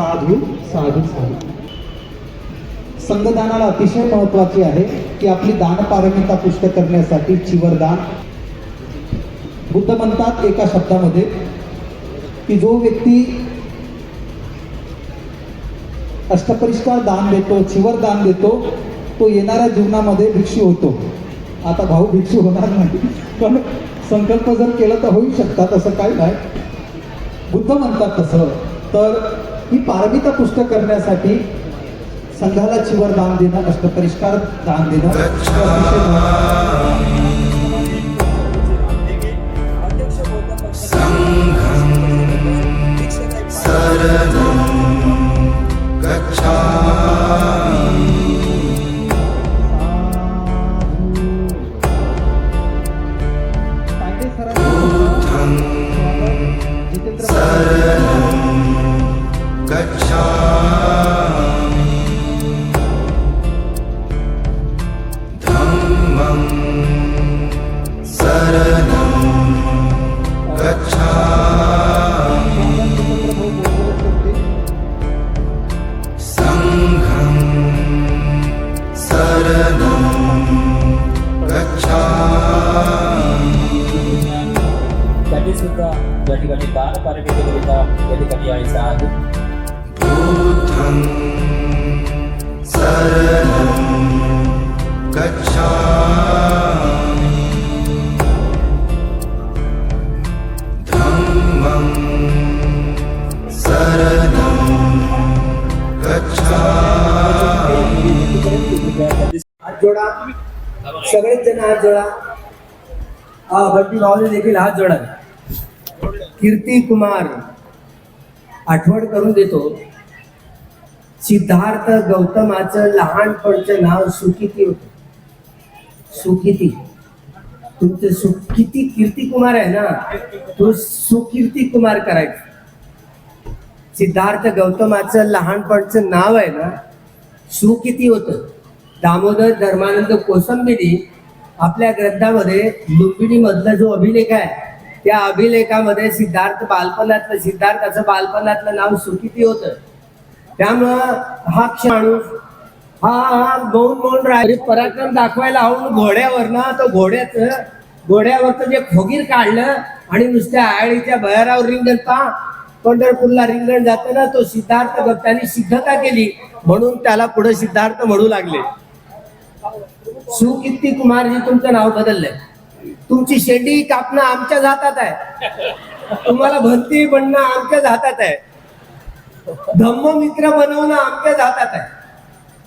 साधू साधू साधू. संघदानाला अतिशय महत्त्वाचे आहे की आपली दानपारमिता पुष्ट करण्यासाठी चिवरदान. बुद्ध म्हणतात एका शब्दामध्ये की जो व्यक्ती अष्टपरिष्कार दान देतो चिवर दान देतो तो येणाऱ्या जीवनामध्ये भिक्षू होतो. आता भाऊ भिक्षू होणार नाही. पण संकल्प जर केला तर होऊ शकतात असं काही नाही. बुद्ध म्हणतात तसं. तर ही पारमिता पुष्ट करण्यासाठी संघाला चिवर दान देणं अष्टपरिष्कार दान देणं अतिशय या ठिकाणी दान पारमितेकरिता या ठिकाणी यायचं आहे हात जोडा। सगळेच जण हात जोडा हा भट्टी भाऊने देखील हात जोडा। कीर्ती कुमार. आठवण करून देतो. सिद्धार्थ गौतमाचं लहानपणचं नाव सुकिती होत. सुकिती. तुमचं सुकिती कीर्ती कुमार आहे ना? तो सुकीर्ती कुमार करायचं. सिद्धार्थ गौतमाचं लहानपणचं नाव आहे ना? सुकिती होतं. दामोदर धर्मानंद कोसंबिनी आपल्या ग्रंथामध्ये लुंबिनी मधला जो अभिलेख आहे त्या अभिलेखामध्ये सिद्धार्थ बालपणातलं सिद्धार्थाचं बालपणातलं नाव सुकिती होतं. त्यामुळं हा क्षमाणूस हा हा मौन मौन राहिले म्हणजे पराक्रम दाखवायला हवं घोड्यावर ना तो घोड्याचं घोड्यावरचं जे खोगीर काढलं आणि नुसत्या आळीच्या भयारावर रिंगण पा पंढरपूरला रिंगण जाताना तो सिद्धार्थ भक्तांनी सिद्धता केली म्हणून त्याला पुढे सिद्धार्थ म्हणू लागले. सुकीर्ती कुमारजी तुमचं नाव बदललंय. तुमची शेंडी कापणं आमच्याच हातात आहे. तुम्हाला भंती बनणं आमच्याच हातात आहे. धम्म मित्र बनवणं आमच्याच हातात आहे.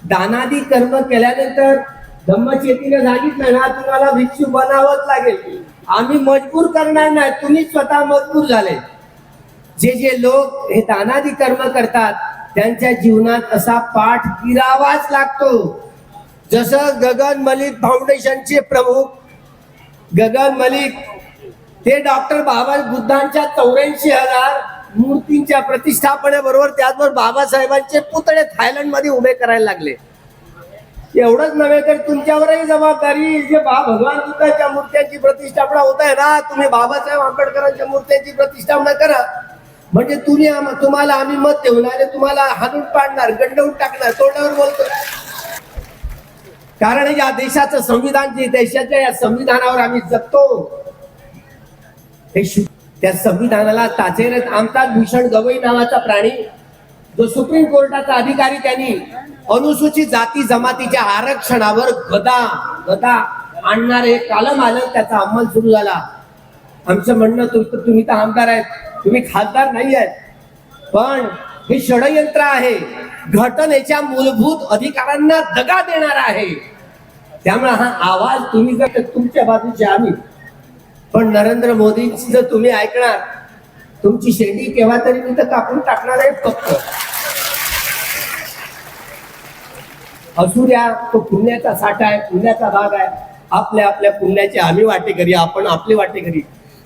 दानादी कर्म केल्यानंतर धम्मचेतीने सांगितलं ना तुम्हाला भिक्षू बनावंच लागेल. आम्ही मजबूर करणार नाही तुम्ही स्वतः मजबूर झाले. जे जे लोक हे दानादी कर्म करतात त्यांच्या जीवनात असा पाठ गिरावाच लागतो. जसं गगन मलिक फाउंडेशनचे प्रमुख गगन मलिक ते डॉक्टर बाबा बुद्धांच्या चौऱ्याऐंशी हजार मूर्तींच्या प्रतिष्ठापनेबरोबर त्याचबरोबर बाबासाहेबांचे पुतळे थायलंडमध्ये उभे करायला लागले. एवढंच नव्हे तर तुमच्यावरही जबाबदारी जे बा भगवान बुद्धाच्या मूर्त्यांची प्रतिष्ठापना होत आहे ना तुम्ही बाबासाहेब आंबेडकरांच्या मूर्त्यांची प्रतिष्ठापना करा. म्हणजे तुम्ही तुम्हाला आम्ही मत देऊन आणि तुम्हाला हाणून पाडणार गंडवून टाकणार तोंडावर बोलतो कारण या देशाचं संविधान जे देशाच्या या संविधानावर आम्ही जगतो हे त्या संविधानाला ताचेरत आमचा भूषण गवई नावाचा प्राणी जो सुप्रीम कोर्टाचा अधिकारी त्यांनी अनुसूचित जाती जमातीच्या आरक्षणावर गदा गदा आणणारे कालम आलं त्याचा अंमल सुरू झाला. आमचं म्हणणं तुम- तुम्ही तर आमदार आहेत तुम्ही खासदार नाही आहेत. पण हे षडयंत्र आहे घटनेच्या मूलभूत अधिकारांना दगा देणार आहे. त्यामुळे हा आवाज तुम्ही जर तुमच्या बाजूचे आम्ही पण नरेंद्र मोदींची जर तुम्ही ऐकणार तुमची शेंडी केव्हा तरी मी तर कापून टाकणार आहे फक्त. असुऱ्या तो पुण्याचा साठा आहे पुण्याचा भाग आहे आपल्या आपल्या पुण्याचे आम्ही वाटेकरी आपण आपले वाटेकरी.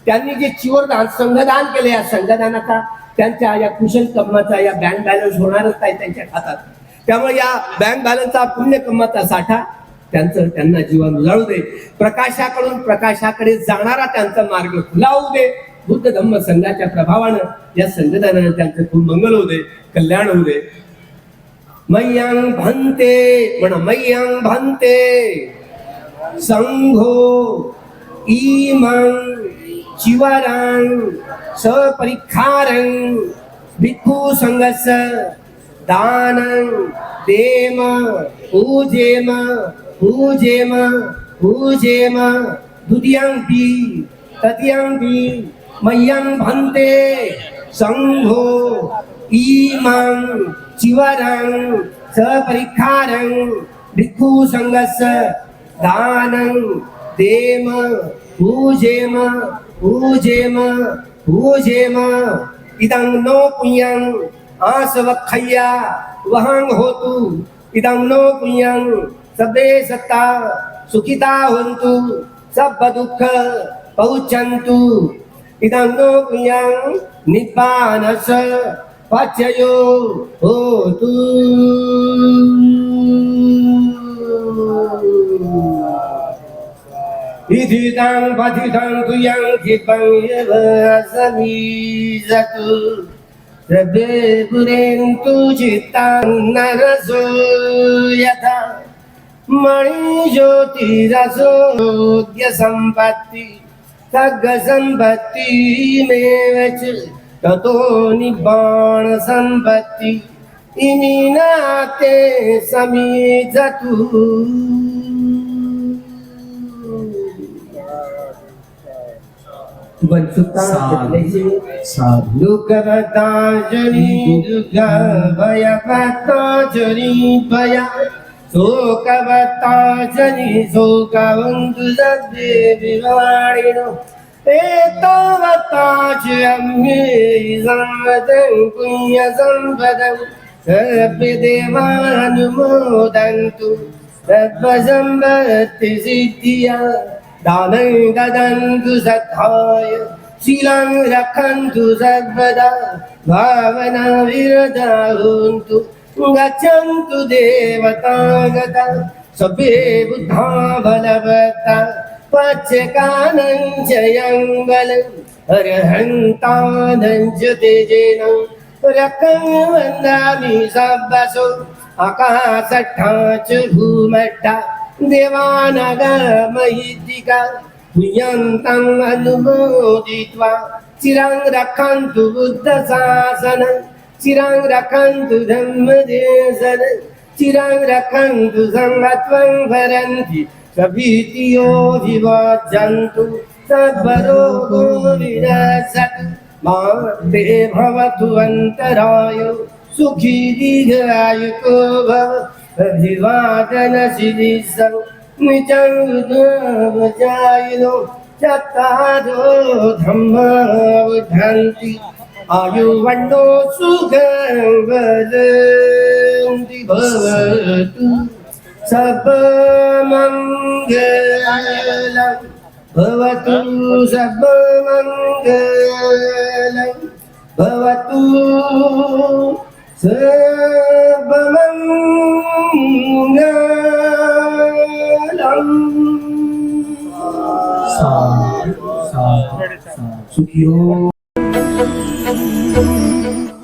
त्यांनी जे चिवरदान संघदान केले या संघदानाचा त्यांच्या या कुशल कर्माचा या बँक बॅलन्स होणारच नाही त्यांच्या खात्यात. त्यामुळे या बँक बॅलन्सचा पुण्य कमाचा साठा त्यांचं त्यांना जीवन उजाळू दे. प्रकाशाकडून प्रकाशाकडे जाणारा त्यांचा मार्ग खुला होऊ दे. बुद्ध धम्म संघाच्या प्रभावानं या संघटनानं त्यांचं खूप मंगल होऊ दे कल्याण होऊ दे. मय्यांग भन्ते म्हण मय्यांग भन्ते संघो इमं चिवरं सपरिखारं भिक्खू संघस दानं देम पूजेम पूजेम पूजेम द्वितीयंपि तृतीयंपि मह्यं भन्ते संघो इमं चिवरं सपरिखारं भिक्खू संघस्य दानं देम पूजेम पूजेम पूजेम इदं नो पुण्यं आसवखय्या वहं होतु इदं नो पुण्यं सबे सत्ता सुखिता होन्तु सब दुःख पहुचन्तु इदं नो पुण्यं निब्बानस पचयो होतु इदिदं पथितं तुयं क्षिपं यव समीजतु सर्वे पुरेन्तु चित्तां नरसो यथा मणिज्योतिरसोऽद्य सर्गसम्पत्तिमेव च ततो निबाणसम्पत्ति इमि नाते समीजतु बनसुता दुःखवताजनी दुःख भय శోకవతాశని శోకవంతుదే వివాణిను ఏతావతాశమ్యేదం పుణ్య సంపదం సర్వదేవానుమోదంతు సర్వసంపత్తి సిద్ధియా దానం దదంతు సత్తాయ శిలాం రక్షంతు సర్వదా భావన విరదా హుంతు गच्छन्तु देवतागता सभे बुद्धा बलवता पच्यकानञ्जयं बलम् अर्हन्तानञ्च तेजेन रकं वन्दामि सब्बसो आकाशट्ठा च भूमट्ठा देवानगमयितिका पुयन्तम् अनुमोदित्वा चिरं रक्षन्तु चिरांग चिरं धम्म धम्मदेशन चिरांग रक्षन्तु संगत्वं भरन्ति. सभीतियो विवाजन्तु सर्वरोगो विनशतु मा ते भवतु अन्तराय. सुखी दीर्घायुको भव अभिवादन शिरीसं निजं जायिनो. चत्तारो ആയുവണ്ണോ സുഖവരന്തി ഭവതു സബമംഗലം ഭവതു സബമംഗലം ഭവതു സബമംഗലം സാധു സാധു സുഖിയോ